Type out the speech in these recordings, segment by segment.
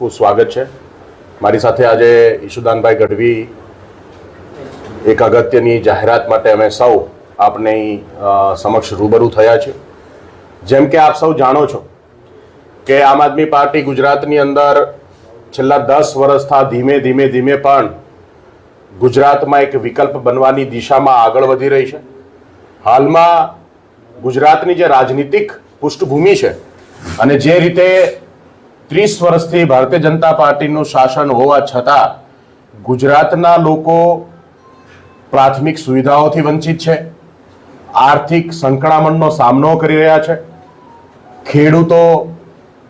ખૂબ સ્વાગત છે. મારી સાથે આજે ઈશુદાનભાઈ ગઢવી એક અગત્યની જાહેરાત માટે અમે સૌ આપની સમક્ષ રૂબરૂ થયા છે જેમ કે આપ સૌ જાણો છો કે આમ આદમી પાર્ટી ગુજરાતની અંદર છેલ્લા દસ વર્ષથી ધીમે ધીમે ધીમે પણ ગુજરાતમાં એક વિકલ્પ બનવાની દિશામાં આગળ વધી રહી છે. હાલમાં ગુજરાતની જે રાજનીતિક પૃષ્ઠભૂમિ છે અને જે રીતે ત્રીસ વર્ષથી ભારતીય જનતા પાર્ટીનું શાસન હોવા છતાં ગુજરાતના લોકો પ્રાથમિક સુવિધાઓથી વંચિત છે, આર્થિક સંકળામણનો સામનો કરી રહ્યા છે, ખેડૂતો,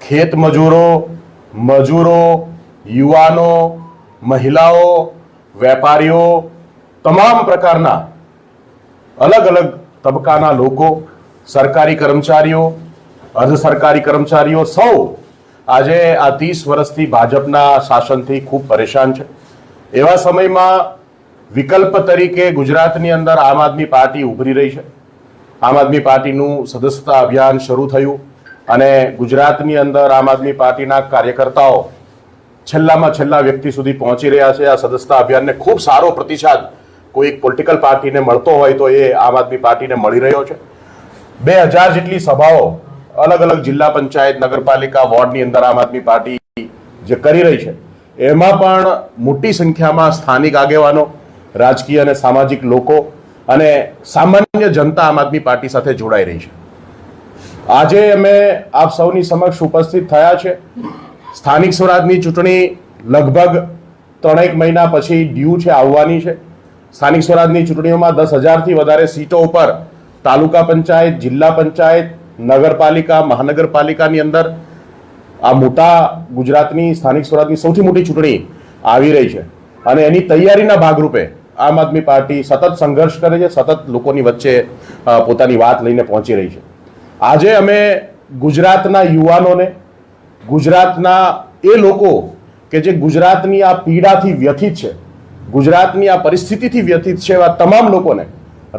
ખેત મજૂરો મજૂરો, યુવાનો, મહિલાઓ, વેપારીઓ, તમામ પ્રકારના અલગ અલગ તબક્કાના લોકો, સરકારી કર્મચારીઓ, અર્ધ સરકારી કર્મચારીઓ સૌ આજે આ ત્રીસ વર્ષથી ભાજપના શાસનથી ખૂબ પરેશાન છે. એવા સમયમાં વિકલ્પ તરીકે ગુજરાતની અંદર આમ આદમી પાર્ટી ઉભરી રહી છે. આમ આદમી પાર્ટીનું સદસ્યતા અભિયાન શરૂ થયું અને ગુજરાતની અંદર આમ આદમી પાર્ટીના કાર્યકર્તાઓ છેલ્લામાં છેલ્લા વ્યક્તિ સુધી પહોંચી રહ્યા છે. આ સદસ્યતા અભિયાનને ખૂબ સારો પ્રતિસાદ કોઈ એક પોલિટિકલ પાર્ટીને મળતો હોય તો એ આમ આદમી પાર્ટીને મળી રહ્યો છે. બે હજાર જેટલી સભાઓ અલગ અલગ જિલ્લા પંચાયત, નગરપાલિકા, વોર્ડની અંદર આમ આદમી પાર્ટી જે કરી રહી છે, એમાં પણ મોટી સંખ્યામાં સ્થાનિક આગેવાનો, રાજકીય અને સામાજિક લોકો અને સામાન્ય જનતા આમ આદમી પાર્ટી સાથે જોડાઈ રહી છે. આજે અમે આપ સૌની સમક્ષ ઉપસ્થિત થયા છે. સ્થાનિક સ્વરાજની ચૂંટણી લગભગ ત્રણેક મહિના પછી ડ્યુ છે, આવવાની છે. સ્થાનિક સ્વરાજની ચૂંટણીઓમાં દસ હજારથી વધારે સીટો ઉપર તાલુકા પંચાયત, જિલ્લા પંચાયત નગરપાલિકા, મહાનગરપાલિકાની અંદર આ મોટા ગુજરાતની સ્થાનિક સ્વરાજની સૌથી મોટી ચૂંટણી આવી રહી છે. અને એની તૈયારીના ભાગરૂપે આમ આદમી પાર્ટી સતત સંઘર્ષ કરે છે, સતત લોકોની વચ્ચે પોતાની વાત લઈને પહોંચી રહી છે. આજે અમે ગુજરાતના યુવાનોને, ગુજરાતના એ લોકો કે જે ગુજરાતની આ પીડાથી વ્યથિત છે, ગુજરાતની આ પરિસ્થિતિથી વ્યથિત છે એવા તમામ લોકોને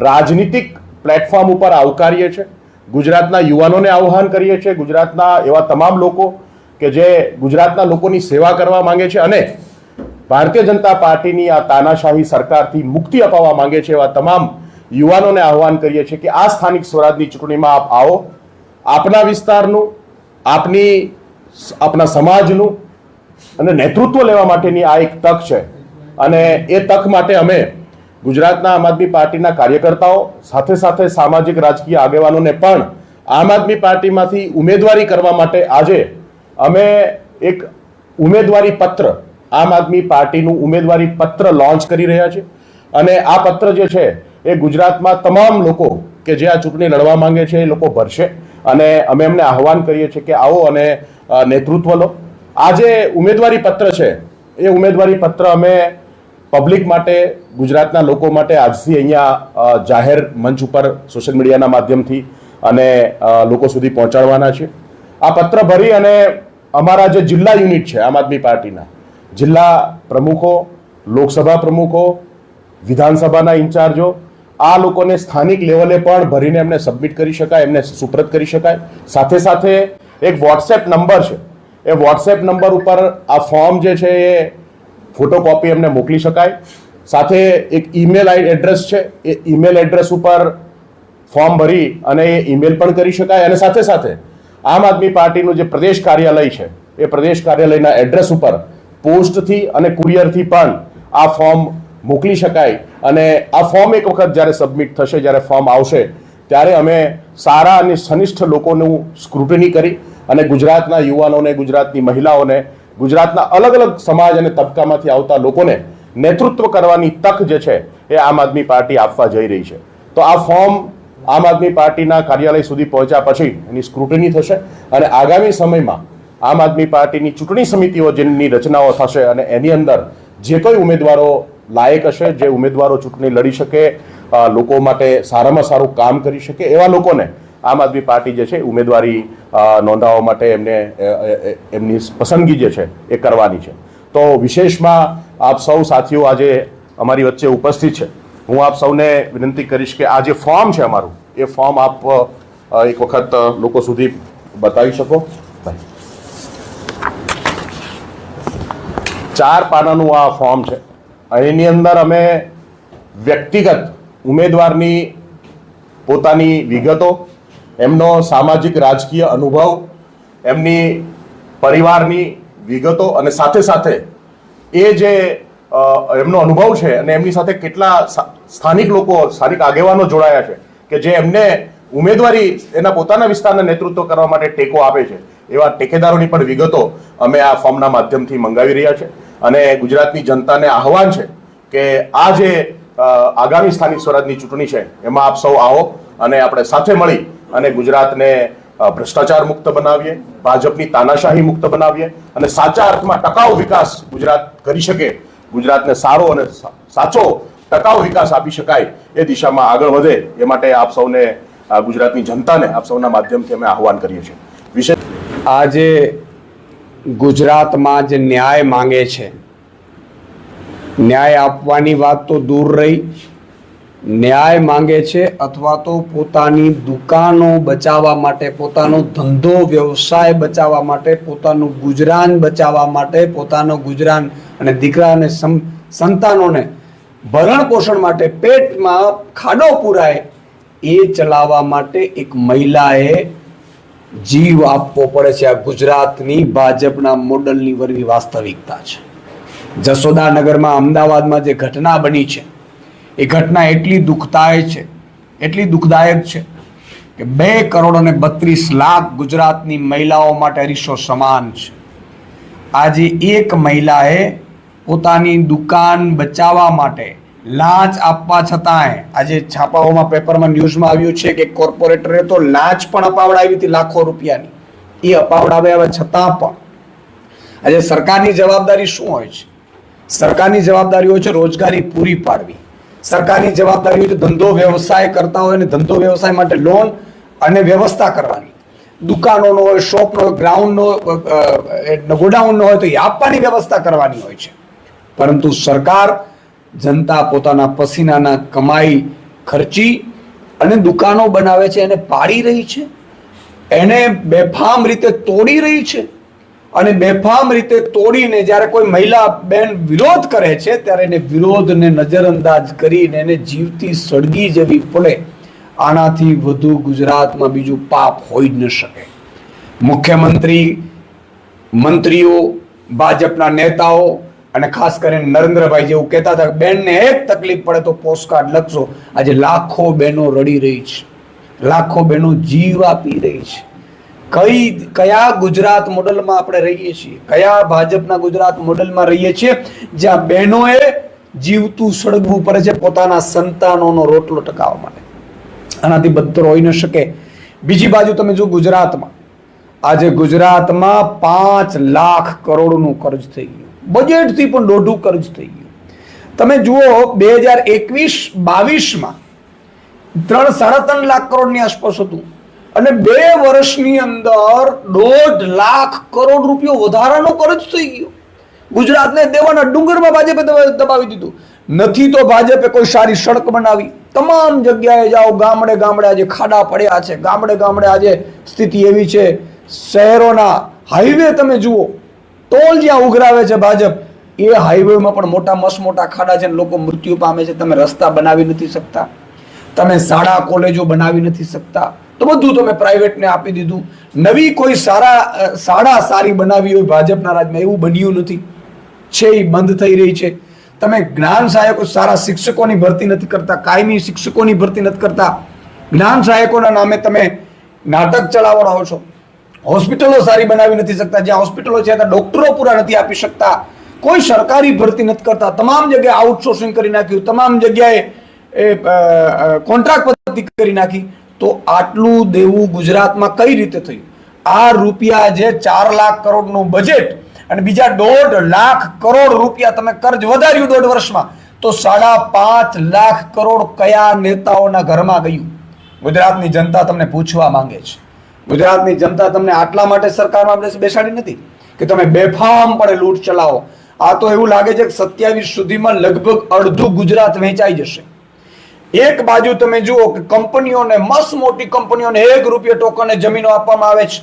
રાજનીતિક પ્લેટફોર્મ ઉપર આવકારીએ છીએ. ગુજરાતના યુવાનોને આહ્વાન કરીએ છીએ, ગુજરાતના એવા તમામ લોકો કે જે ગુજરાતના લોકોની સેવા કરવા માંગે છે અને ભારતીય જનતા પાર્ટીની આ તાનાશાહી સરકારથી મુક્તિ અપાવવા માંગે છે એવા તમામ યુવાનોને આહ્વાન કરીએ છીએ કે આ સ્થાનિક સ્વરાજની ચૂંટણીમાં આપ આવો. આપના વિસ્તારનું, આપની આપના સમાજનું અને નેતૃત્વ લેવા માટેની આ એક તક છે. અને એ તક માટે અમે ગુજરાતના આમ આદમી પાર્ટીના કાર્યકર્તાઓ, સાથે સાથે સામાજિક રાજકીય આગેવાનોને પણ આમ આદમી પાર્ટીમાંથી ઉમેદવારી કરવા માટે આજે અમે એક ઉમેદવારી પત્ર, આમ આદમી પાર્ટીનું ઉમેદવારી પત્ર લોન્ચ કરી રહ્યા છે અને આ પત્ર જે છે, એ ગુજરાતમાં તમામ લોકો કે જે આ ચૂંટણી લડવા માંગે છે, એ લોકો ભરશે. અને અમે એમને આહવાન કરીએ છીએ કે આવો અને નેતૃત્વ લો. આ જે ઉમેદવારી પત્ર છે, એ ઉમેદવારી પત્ર અમે પબ્લિક માટે, ગુજરાતના લોકો માટે આજથી અહીંયા જાહેર મંચ ઉપર સોશિયલ મીડિયાના માધ્યમથી અને લોકો સુધી પહોંચાડવાના છે. આ પત્ર ભરી અને અમારા જે જિલ્લા યુનિટ છે, આમ આદમી પાર્ટીના, જિલ્લા પ્રમુખો, લોકસભા પ્રમુખો, વિધાનસભાના ઇન્ચાર્જો, આ લોકોને સ્થાનિક લેવલે પણ ભરીને એમને સબમિટ કરી શકાય, એમને સુપ્રત કરી શકાય. સાથે સાથે એક વોટ્સએપ નંબર છે. એ વોટ્સએપ નંબર ઉપર આ ફોર્મ જે છે એ ફોટોકોપી એમને મોકલી શકાય. સાથે એક ઈમેલ એડ્રેસ છે, એ ઈમેલ એડ્રેસ ઉપર ફોર્મ ભરી અને એ ઈમેલ પણ કરી શકાય અને સાથે સાથે આમ આદમી પાર્ટીનું જે પ્રદેશ કાર્યાલય છે, એ પ્રદેશ કાર્યાલયના એડ્રેસ ઉપર પોસ્ટથી અને કુરિયરથી પણ આ ફોર્મ મોકલી શકાય અને આ ફોર્મ એક વખત જ્યારે સબમિટ થશે, જ્યારે ફોર્મ આવશે, ત્યારે અમે સારા અને સનિષ્ઠ લોકોનું સ્ક્રુટની કરી અને ગુજરાતના યુવાનોને, ગુજરાતની મહિલાઓને ગુજરાતના અલગ અલગ સમાજ અને તબક્કામાંથી આવતા લોકોને નેતૃત્વ કરવાની તક જે છે એ આમ આદમી પાર્ટી આપવા જઈ રહી છે. તો આ ફોર્મ આમ આદમી પાર્ટીના કાર્યાલય સુધી પહોંચ્યા પછી એની સ્ક્રુટની થશે અને આગામી સમયમાં આમ આદમી પાર્ટીની ચૂંટણી સમિતિઓ જેની રચનાઓ થશે અને એની અંદર જે કોઈ ઉમેદવારો લાયક હશે, જે ઉમેદવારો ચૂંટણી લડી શકે લોકો માટે સારામાં સારું કામ કરી શકે એવા લોકોને આમ આદમી પાર્ટી જે છે, ઉમેદવારી નોંધાવવા માટે એમને એમની પસંદગી જે છે, એ કરવાની છે. તો વિશેષમાં આપ સૌ સાથીઓ આજે અમારી વચ્ચે ઉપસ્થિત છે. હું આપ સૌને વિનંતી કરીશ કે આ જે ફોર્મ છે અમારું, એ ફોર્મ આપ એક વખત લોકો સુધી બતાવી શકો. ચાર પાનાનું આ ફોર્મ છે. અહીંની અંદર અમે વ્યક્તિગત ઉમેદવારની પોતાની વિગતો એમનો સામાજિક રાજકીય અનુભવ, એમની પરિવારની વિગતો અને સાથે સાથે એ જે એમનો અનુભવ છે અને એમની સાથે કેટલા સ્થાનિક લોકો, સ્થાનિક આગેવાનો જોડાયા છે કે જે એમને ઉમેદવારી, એના પોતાના વિસ્તારના નેતૃત્વ કરવા માટે ટેકો આપે છે, એવા ટેકેદારોની પણ વિગતો અમે આ ફોર્મના માધ્યમથી મંગાવી રહ્યા છે. અને ગુજરાતની જનતાને આહવાન છે કે આ જે આગામી સ્થાનિક સ્વરાજની ચૂંટણી છે, એમાં આપ સૌ આવો અને આપણે સાથે મળી અને ગુજરાતને ભ્રષ્ટાચાર મુક્ત બનાવીએ, ભાજપની તાનાશાહી મુક્ત બનાવીએ અને સાચા અર્થમાં ટકાઉ વિકાસ ગુજરાત કરી શકે, ગુજરાતને સારો અને સાચો ટકાઉ વિકાસ આપી શકાય એ દિશામાં આગળ વધે એ માટે આપ સૌને ગુજરાતની જનતાને આપ સૌના માધ્યમથી અમે આહવાન કરીએ છીએ. વિશેષ આજે ગુજરાતમાં જે ન્યાય માંગે છે. ન્યાય આપવાની વાત તો દૂર રહી. ન્યાય માંગે છે અથવા તો પોતાની દુકાનો બચાવવા માટે, પોતાનો ધંધો, વ્યવસાય બચાવવા માટે, પોતાનું ગુજરાન બચાવવા માટે, પોતાનો ગુજરાન અને દીકરા અને સંતાનોને ભરણ પોષણ માટે પેટમાં ખાડો પુરાય, એ ચલાવવા માટે એક મહિલાએ જીવ આપવો પડે છે. આ ગુજરાતની ભાજપના મોડલની વરવી વાસ્તવિકતા છે. જસોદાનગરમાં અમદાવાદમાં જે ઘટના બની છે એ ઘટના એટલી દુઃખદાયક છે, એટલી દુઃખદાયક છે કે બે કરોડ અને બત્રીસ લાખ ગુજરાતની મહિલાઓ માટે અરીસો સમાન છે. આજે એક મહિલાએ પોતાની દુકાન બચાવવા માટે લાંચ આપવા છતાંય, આજે છાપાઓમાં પેપરમાં ન્યૂઝમાં આવ્યું છે કે કોર્પોરેટરે તો લાંચ પણ અપાવડાવી હતી લાખો રૂપિયાની. એ અપાવડાવ્યા છતાં પણ. આજે સરકારની જવાબદારી શું હોય છે? સરકારની જવાબદારી હોય છે રોજગારી પૂરી પાડવી. સરકારની જવાબદારી હોય તો ધંધો વ્યવસાય કરતા હોય અને ધંધો વ્યવસાય માટે લોન અને વ્યવસ્થા કરવાની. દુકાનોનો હોય શોપનો હોય ગ્રાઉન્ડનો ગોડાઉનનો હોય તો એ આપવાની વ્યવસ્થા કરવાની હોય છે. પરંતુ સરકાર જનતા પોતાના પસીનાના કમાઈ ખર્ચી અને દુકાનો બનાવે છે એને પાડી રહી છે. એને બેફામ રીતે તોડી રહી છે. અને બેફામ રીતે તોડીને જ્યારે કોઈ મહિલા બેન વિરોધ કરે છે, ત્યારે એને વિરોધને નજરઅંદાજ કરીને એને જીવતી સળગી જવી પડે આનાથી વધુ ગુજરાતમાં બીજું પાપ હોઈ જ ન શકે. મુખ્યમંત્રી, મંત્રીઓ, ભાજપના નેતાઓ અને ખાસ કરીને નરેન્દ્રભાઈ જેવું કહેતા હતા બેનને એક તકલીફ પડે તો પોસ્ટકાર્ડ લખશો આજે લાખો બહેનો રડી રહી છે. લાખો બહેનો જીવ આપી રહી છે. કઈ કયા ગુજરાત મોડલમાં આપણે રહીએ છીએ? કયા ભાજપના ગુજરાત મોડલમાં રહીએ છીએ? જ્યાં બહેનોએ જીવતું સળગવું પડે છે પોતાના સંતાનોનો રોટલો ટકાવવા માટે. આનાથી બદતર હોઈ ન શકે. બીજી બાજુ તમે જો ગુજરાતમાં, આજે ગુજરાતમાં પાંચ લાખ કરોડનું કર્જ થઈ ગયું. બજેટથી પણ દોઢું કર્જ થઈ ગયું. તમે જુઓ, બે હજાર એકવીસ બાવીસમાં ત્રણ સાડા ત્રણ લાખ કરોડની આસપાસ હતું. અને બે વર્ષની અંદર દોઢ લાખ કરોડ રૂપિયો વધારાનો ખર્ચ થઈ ગયો. ગુજરાતને દેવાના ડુંગરમાં ભાજપે દબાવી દીધું. નથી તો ભાજપે કોઈ સારી સડક બનાવી. તમામ જગ્યાએ જાઓ, ગામડે ગામડે આજે ખાડા પડ્યા છે. ગામડે ગામડે આજે સ્થિતિ એવી છે. શહેરોના હાઈવે તમે જુઓ. ટોલ જ્યાં ઉઘરાવે છે ભાજપ, એ હાઈવેમાં પણ મોટા મસ્ત મોટા ખાડા છે લોકો મૃત્યુ પામે છે. તમે રસ્તા બનાવી નથી શકતા. તમે શાળા, કોલેજો બનાવી નથી શકતા. તો બધું તમે પ્રાઇવેટને આપી દીધું. નવી કોઈ સારા શાળા સારી બનાવી હોય ભાજપના રાજમાં, એવું બન્યું નથી. છે એ બંધ થઈ રહી છે. તમે જ્ઞાન સહાયકો સારા શિક્ષકોની ભરતી નથી કરતા, કાયમી શિક્ષકોની ભરતી નથી કરતા. જ્ઞાન સહાયકોના નામે તમે નાટક ચલાવડાવો છો. હોસ્પિટલો સારી બનાવી નથી શકતા. જ્યાં હોસ્પિટલો છે, ત્યાં ડોક્ટરો પૂરા નથી આપી શકતા. કોઈ સરકારી ભરતી નથી કરતા. તમામ જગ્યાએ આઉટસોર્સિંગ કરી નાખ્યું. તમામ જગ્યાએ કોન્ટ્રાક્ટ પદ્ધતિ કરી નાખી. તો આટલું દેવું ગુજરાતમાં કઈ રીતે થયું? આ રૂપિયા જે ચાર લાખ કરોડનું બજેટ અને બીજા દોઢ લાખ કરોડ રૂપિયા તમે કર્જ વધાર્યું દોઢ વર્ષમાં, તો સાડા પાંચ લાખ કરોડ કયા નેતાઓના ઘરમાં ગયું? ગુજરાતની જનતા તમને પૂછવા માંગે છે. ગુજરાતની જનતા તમને આટલા માટે સરકારમાં બેસ- બેસાડી નથી કે તમે બેફામ પડે લૂંટ ચલાવો. આ તો એવું લાગે છે કે સત્યાવીસ સુધીમાં લગભગ અડધું ગુજરાત વેચાઈ જશે. એક બાજુ તમે જુઓ કે કંપનીઓને મસ્ત મોટી કંપનીઓને એક રૂપિયા ટોકને જમીનો આપવામાં આવે છે.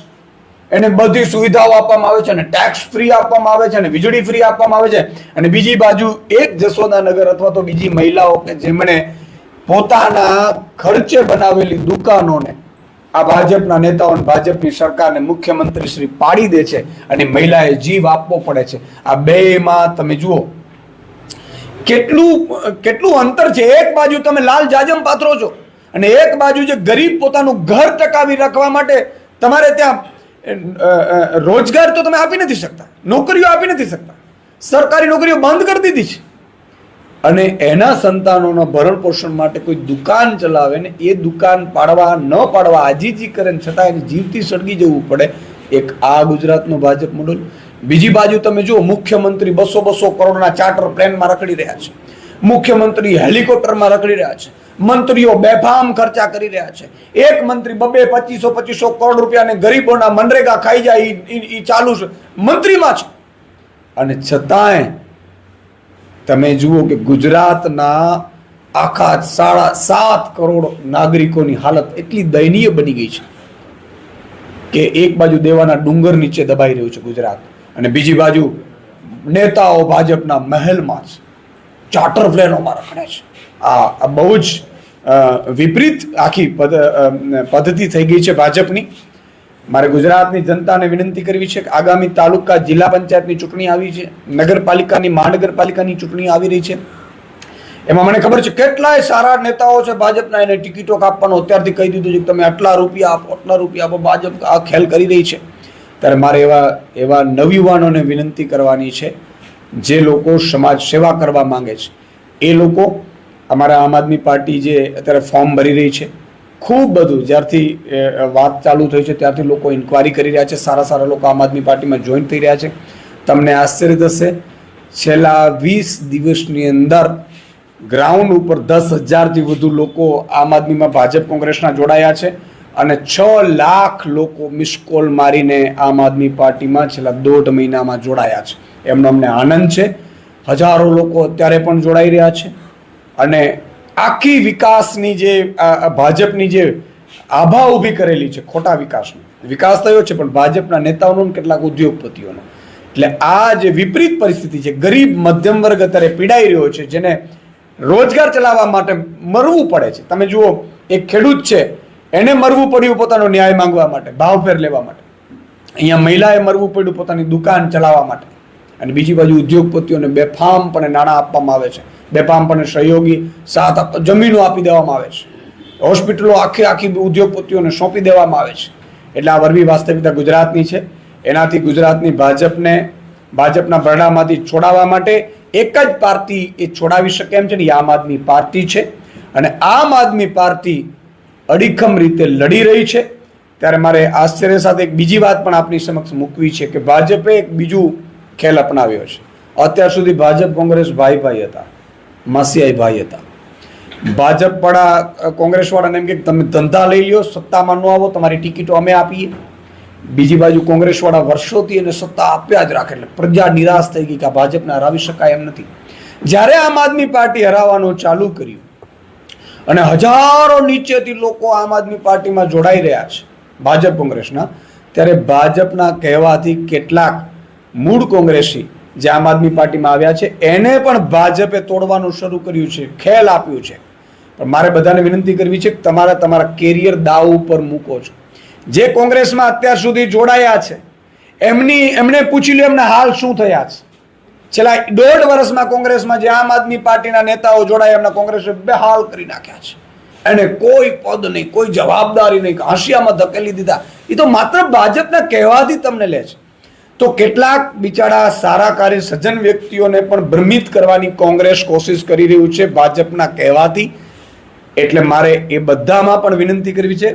એને બધી સુવિધાઓ આપવામાં આવે છે અને ટેક્સ ફ્રી આપવામાં આવે છે અને વીજળી ફ્રી આપવામાં આવે છે. અને બીજી બાજુ એક જશોદાનગર અથવા તો બીજી મહિલાઓ કે જેમણે પોતાના ખર્ચે બનાવેલી દુકાનોને આ ભાજપના નેતાઓ ભાજપની સરકારને મુખ્યમંત્રી શ્રી પાડી દે છે અને મહિલાએ જીવ આપવો પડે છે. આ બેમાં તમે જુઓ કેટલું કેટલું અંતર છે? એક બાજુ તમે લાલ જાજમ પાથરો છો અને એક બાજુ જે ગરીબ પોતાનું ઘર ટકાવી રાખવા માટે તમારે ત્યાં રોજગાર તો તમે આપી નથી શકતા. નોકરીઓ આપી નથી શકતા. સરકારી નોકરીઓ બંધ કરી દીધી છે. અને એના સંતાનોના ભરણ પોષણ માટે કોઈ દુકાન ચલાવે ને એ દુકાન પાડવા ન પાડવા, આજીજી કરે છતાં એને જીવતી સળગી જવું પડે. એક આ ગુજરાતનો ભાજપ મોડલ. બીજી બાજુ તમે જુઓ, મુખ્યમંત્રી બસો બસો કરોડના ચાર્ટર પ્લેનમાં રખડી રહ્યા છે. મુખ્યમંત્રી હેલિકોપ્ટરમાં રખડી રહ્યા છે. મંત્રીઓ બેફામ ખર્ચા કરી રહ્યા છે. એક મંત્રી બબે પચીસો પચીસો કરોડ રૂપિયાને ગરીબોના મનરેગા ખાઈ જાય, ઈ ચાલુ છે. મંત્રીમાં છે. અને છતાંય તમે જુઓ કે ગુજરાતના આખા સાડા સાત કરોડ નાગરિકોની હાલત એટલી દયનીય બની ગઈ છે કે એક બાજુ દેવાના ડુંગર નીચે દબાઈ રહ્યું છે ગુજરાત. અને બીજી બાજુ નેતાઓ ભાજપના મહેલમાં જ ચાર્ટર પ્લેનોમાં રખડે છે. આ બહુ જ વિપરીત આખી પદ પદ્ધતિ થઈ ગઈ છે ભાજપની. મારે ગુજરાતની જનતાને વિનંતી કરવી છે કે આગામી તાલુકા જિલ્લા પંચાયતની ચૂંટણી આવી છે, નગરપાલિકાની, મહાનગરપાલિકાની ચૂંટણી આવી રહી છે. એમાં મને ખબર છે કેટલાય સારા નેતાઓ છે ભાજપના, એને ટિકિટો કાપવાનો. અત્યારથી કહી દીધું છે કે તમે આટલા રૂપિયા આપો, આટલા રૂપિયા આપો, ભાજપ આ ખેલ કરી રહી છે. ત્યારે મારે એવા એવા નવયુવાનોને વિનંતી કરવાની છે, જે લોકો સમાજ સેવા કરવા માંગે છે. એ લોકો અમારા આમ આદમી પાર્ટી જે અત્યારે ફોર્મ ભરી રહી છે, ખૂબ બધું જ્યારથી વાત ચાલુ થઈ છે, ત્યારથી લોકો ઇન્ક્વાયરી કરી રહ્યા છે, સારા સારા લોકો આમ આદમી પાર્ટીમાં જોઈન થઈ રહ્યા છે. તમને આશ્ચર્ય થશે, છેલ્લા વીસ દિવસની અંદર ગ્રાઉન્ડ ઉપર દસ હજારથી વધુ લોકો આમ આદમીમાં ભાજપ કોંગ્રેસના જોડાયા છે. અને છ લાખ લોકો મિસ કોલ મારીને આમ આદમી પાર્ટીમાં છેલ્લા દોઢ મહિનામાં જોડાયા છે. એમનો અમને આનંદ છે. હજારો લોકો અત્યારે પણ જોડાઈ રહ્યા છે. અને આખી વિકાસની જે ભાજપની જે આભા ઊભી કરેલી છે, ખોટા વિકાસની. વિકાસ થયો છે, પણ ભાજપના નેતાઓનો કેટલાક ઉદ્યોગપતિઓનો. એટલે આ જે વિપરીત પરિસ્થિતિ છે, ગરીબ મધ્યમ વર્ગ અત્યારે પીડાઈ રહ્યો છે, જેને રોજગાર ચલાવવા માટે મરવું પડે છે. તમે જુઓ, એક ખેડૂત છે એને મરવું પડ્યું પોતાનો ન્યાય માંગવા માટે ભાવફેર લેવા માટે. અહીંયા મહિલાએ મરવું પડ્યું પોતાની દુકાન ચલાવવા માટે. અને બીજી બાજુ ઉદ્યોગપતિઓને બેફામ પણ નાણાં આપવામાં આવે છે. બેફામ પણ સહયોગી સાથ આપતા જમીનો આપી દેવામાં આવે છે. હોસ્પિટલો આખી આખી ઉદ્યોગપતિઓને સોંપી દેવામાં આવે છે. એટલે આ વરવી વાસ્તવિકતા ગુજરાતની છે. એનાથી ગુજરાતની ભાજપને, ભાજપના ભરડામાંથી છોડાવવા માટે એક જ પાર્ટી એ છોડાવી શકે એમ છે ને આમ આદમી પાર્ટી છે. અને આમ આદમી પાર્ટી અડીખમ રીતે લડી રહી છે. ત્યારે મારે આશ્ચર્ય સાથે એક બીજી વાત પણ આપની સમક્ષ મૂકવી છે કે ભાજપે એક બીજું ખેલ અપનાવ્યો છે. અત્યાર સુધી ભાજપ કોંગ્રેસ ભાઈ ભાઈ હતા, માસિયાઈ ભાઈ હતા. ભાજપ વાળા કોંગ્રેસ વાળાને એમ કે તમે ધંધા લઈ લ્યો, સત્તામાં ન આવો, તમારી ટિકિટો અમે આપીએ. બીજી બાજુ કોંગ્રેસ વાળા વર્ષોથી એને સત્તા આપ્યા જ રાખે, એટલે પ્રજા નિરાશ થઈ ગઈ કે આ ભાજપને હરાવી શકાય એમ નથી. જ્યારે આમ આદમી પાર્ટી હરાવવાનું ચાલુ કર્યું અને હજારો નીચેથી લોકો આમ આદમી પાર્ટીમાં જોડાઈ રહ્યા છે, ભાજપ કોંગ્રેસના. ત્યારે ભાજપના કહેવાથી કેટલાક મૂળ કોંગ્રેસી જે આમ આદમી પાર્ટીમાં આવ્યા છે, એને પણ ભાજપે તોડવાનું શરૂ કર્યું છે, ખેલ આપ્યું છે. પણ મારે બધાને વિનંતી કરવી છે કે તમારા તમારા કેરિયર દાવ ઉપર મૂકો છો. જે કોંગ્રેસમાં અત્યાર સુધી જોડાયા છે, એમની એમણે પૂછી લો એમના હાલ શું થયા છે. છેલ્લા દોઢ વર્ષમાં કોંગ્રેસમાં જે આમ આદમી પાર્ટીના નેતાઓ જોડાયા, એમના કોંગ્રેસે બેહાલ કરી નાખ્યા છે. એને કોઈ પદ નહીં, કોઈ જવાબદારી નહીં હાંસિયામાં ધકેલી દીધા. એ તો માત્ર ભાજપના કહેવાથી તમને લે છે. તો કેટલાક બિચારા સારા કાર્ય સજ્જન વ્યક્તિઓને પણ ભ્રમિત કરવાની કોંગ્રેસ કોશિશ કરી રહ્યું છે ભાજપના કહેવાથી. એટલે મારે એ બધામાં પણ વિનંતી કરવી છે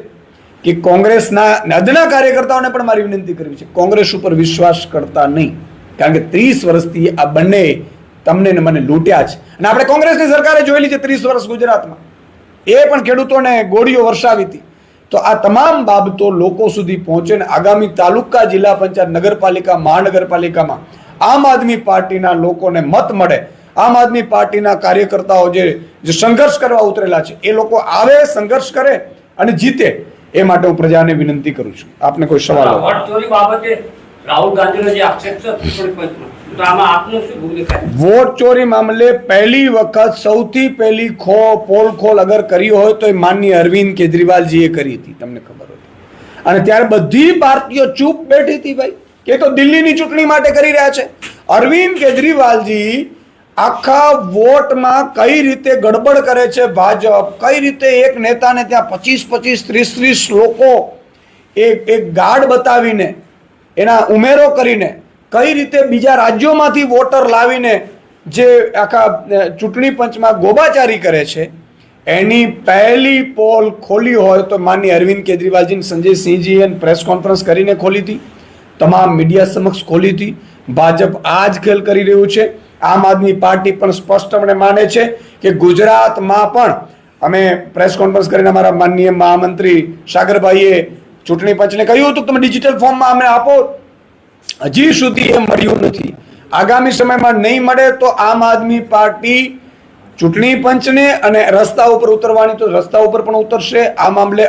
કે કોંગ્રેસના અદના કાર્યકર્તાઓને પણ મારી વિનંતી કરવી છે. કોંગ્રેસ ઉપર વિશ્વાસ કરતા નહીં. કારણ કે ત્રીસ વર્ષથી આ બંને તમને ને મને લૂંટ્યા છે. અને આપણે કોંગ્રેસની સરકારે જોયેલી છે ત્રીસ વર્ષ ગુજરાતમાં. એ પણ ખેડૂતોને ગોળીઓ વરસાવી હતી. તો આ તમામ બાબતો લોકો સુધી પહોંચે ને આગામી તાલુકા જિલ્લા પંચાયત નગરપાલિકા, મહાનગરપાલિકામાં આમ આદમી પાર્ટીના લોકોને મત મળે. આમ આદમી પાર્ટીના કાર્યકર્તાઓ જે જે સંઘર્ષ કરવા ઉતરેલા છે, એ લોકો આવે, સંઘર્ષ કરે અને જીતે. એ માટે હું પ્રજાને વિનંતી કરું છું. આપને કોઈ સવાલ? ચોરી બાબતે રાહુલ ગાંધીનો એ કરી હતી, તમને ખબર હતી અને ત્યારે બધી પાર્ટીઓ ચૂપ બેઠી હતી ભાઈ, કે તો દિલ્હીની ચૂંટણી માટે કરી રહ્યા છે. અરવિંદ કેજરીવાલજી આખા વોટમાં કઈ રીતે ગડબડ કરે છે ભાજપ, કઈ રીતે એક નેતાને ત્યાં પચીસ પચીસ, ત્રીસ ત્રીસ લોકો એક એક ગાર્ડ બતાવીને એના ઉમેરો કરીને કઈ રીતે બીજા રાજ્યોમાંથી વોટર લાવીને જે આખા ચૂંટણી પંચમાં ગોબાચારી કરે છે, એની પહેલી પોલ ખોલી હોય તો માનની અરવિંદ કેજરીવાલજી સંજય સિંહજીએ પ્રેસ કોન્ફરન્સ કરીને ખોલી હતી, તમામ મીડિયા સમક્ષ ખોલી હતી, ભાજપ આ જ ખેલ કરી રહ્યું છે, આમ આદમી પાર્ટી પણ સ્પષ્ટપણે માને છે કે ગુજરાતમાં પણ અમે પ્રેસ કોન્ફરન્સ કરીને અમારા માનનીય મહામંત્રી સાગરભાઈએ ચૂંટણી પંચને કહ્યું હતું તમે ડિજિટલ ફોર્મમાં અમને આપો. હજી સુધી એ મળ્યું નથી. આગામી સમયમાં નહીં મળે તો આમ આદમી પાર્ટી ચૂંટણી પંચને અને રસ્તા ઉપર ઉતરવાની તો રસ્તા ઉપર પણ ઉતરશે. આ મામલે